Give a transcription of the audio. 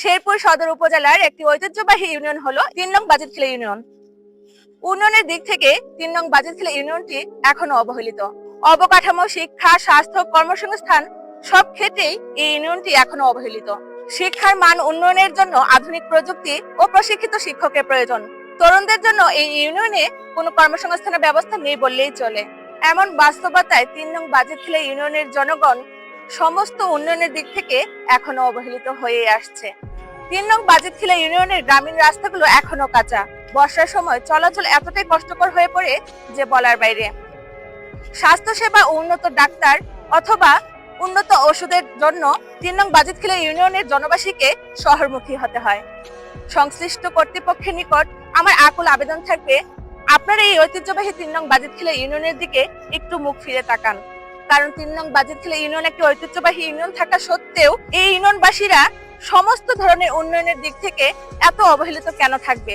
শেরপুর সদর উপজেলার একটি ঐতিহ্যবাহী ইউনিয়ন হলো তিন নং বাজিতখিলা ইউনিয়ন। উন্নয়নের দিক থেকে তিন নং বাজিতখিলা ইউনিয়নটি এখনও অবহেলিত। অবকাঠামো, শিক্ষা, স্বাস্থ্য, কর্মসংস্থান সব ক্ষেত্রেই এই ইউনিয়নটি এখনও অবহেলিত। শিক্ষার মান উন্নয়নের জন্য আধুনিক প্রযুক্তি ও প্রশিক্ষিত শিক্ষকের প্রয়োজন। তরুণদের জন্য এই ইউনিয়নে কোনো কর্মসংস্থানের ব্যবস্থা নেই বললেই চলে। এমন বাস্তবতায় তিন নং বাজিতখিলা ইউনিয়নের জনগণ সমস্ত উন্নয়নের দিক থেকে এখনও অবহেলিত হয়ে আসছে। তিন নং বাজিতখিলা ইউনিয়নের গ্রামীণ রাস্তাগুলো এখনও কাঁচা। বর্ষার সময় চলাচল এতটাই কষ্টকর হয়ে পড়ে যে বলার বাইরে। স্বাস্থ্যসেবা ও উন্নত ডাক্তার অথবা উন্নত ওষুধের জন্য তিন নং বাজিতখিলা ইউনিয়নের জনবাসীকে শহরমুখী হতে হয়। সংশ্লিষ্ট কর্তৃপক্ষের নিকট আমার আকুল আবেদন থাকবে, আপনারা এই ঐতিহ্যবাহী তিন নং বাজিতখিলা ইউনিয়নের দিকে একটু মুখ ফিরে তাকান। কারণ তিন নং বাজিতখিলা ইউনিয়ন একটি ঐতিহ্যবাহী ইউনিয়ন থাকা সত্ত্বেও এই ইউনিয়নবাসীরা সমস্ত ধরনের উন্নয়নের দিক থেকে এত অবহেলিত কেন থাকবে?